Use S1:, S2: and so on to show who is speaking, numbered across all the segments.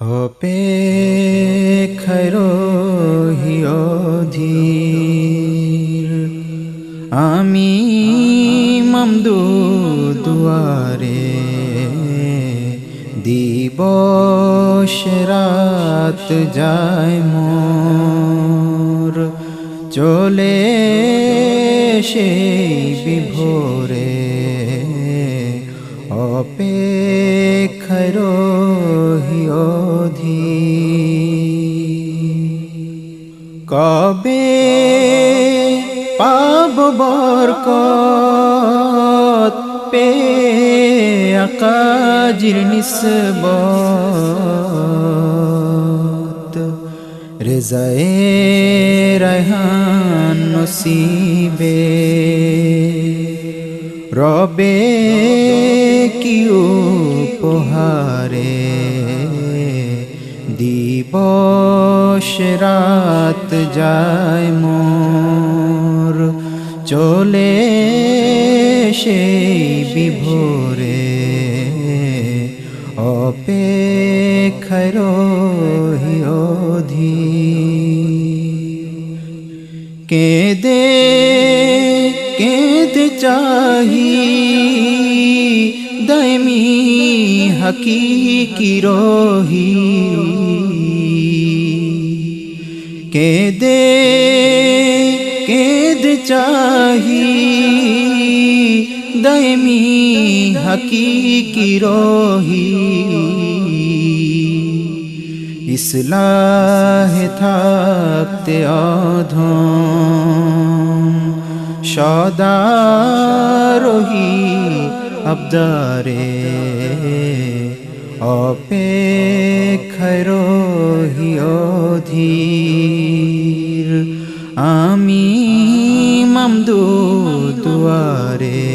S1: অপেক্ষায় রহি অধীর। আমি মামদু দুয়ারে দিবস রাত যায় মোর। চলে সেই বিভোরে অপেক্ষায় কবে পাব বরকত? পে আকাজির নিসবত। রেজায়ে রায়হান নসিবে। রবে কি উপহারে? দিবস রাত যায় মোর। চলে সেই বিভোরে অপেক্ষায় রহি অধীর। কেদে কেদে চাহি হকি রোহি। কেদে কেদ চাহি। দৈমি হকি রোহি। ইসলাহে থাকতে অধম। সদা রহি আবদারে। অপেক্ষায় রহি অধীর। আমি মামদু দুয়ারে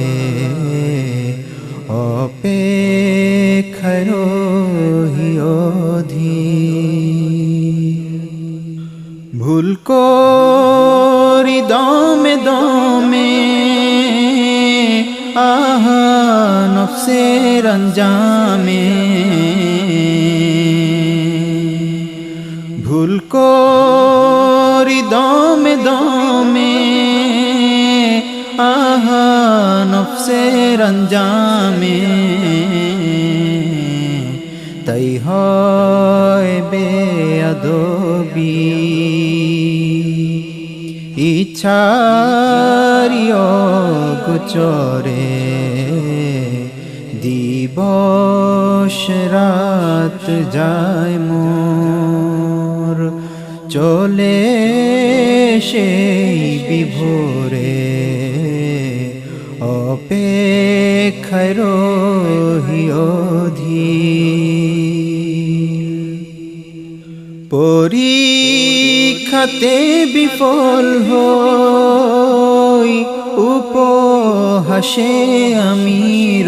S1: অপেক্ষায় রহি অধীর। ভুল করি দমে দমে আহা নফসের অঞ্জামে ভুল করি দমে দমে। আহা নফসের অঞ্জামে তাই হয় বেয়াদবি। ইচ্ছারিয় গোচরে দিবস রাত যায় মোর। চলে সেই বিভোরে অপেক্ষায় রহি অধীর পরীক্ষাতে বিফল হই, উপহাসে আমির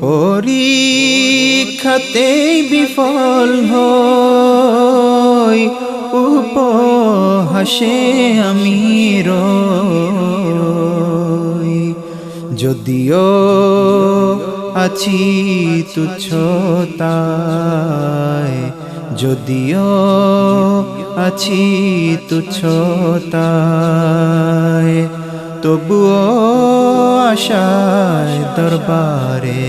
S1: পরীক্ষাতে বিফল হই। উপহাসে আমির যদিও আছি তুচ্ছতায় যদিও আছি তুচ্ছতায় তবুও আশায় দরবারে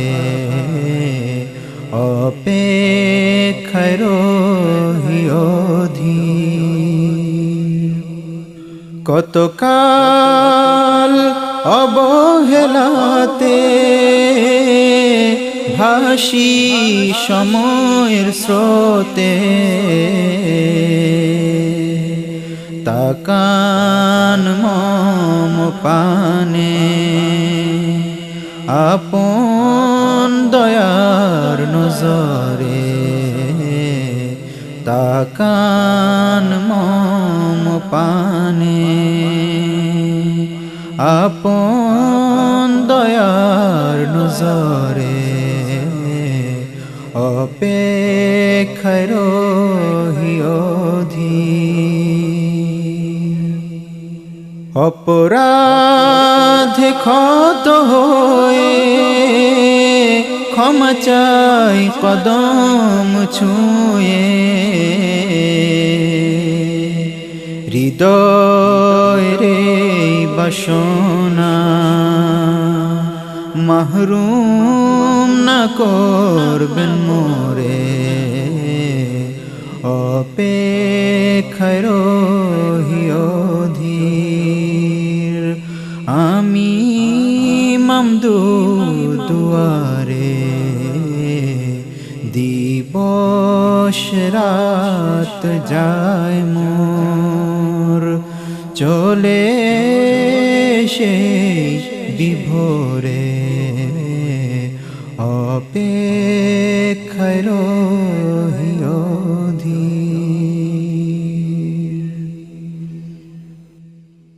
S1: অপেক্ষায় রহি অধীর। কতকাল অবহেলাতে ভাসি সময়ের স্রোতে তাকান মম পানে। আপন দয়ার নজরে তাকান মম পানে। আপন দয়ার নজরে অপেক্ষায় অপরাধে ক্ষত হয়ে ক্ষমা চাই, কদম ছুঁয়ে। হৃদয় রে বসনা মাহরুম না করবেন মোরে। অপেক্ষায় রহিয়ধীর মামদু দুয়ারে। দিবস রাত যায় মোর। চলে সেই বিভোরে। অপেক্ষায়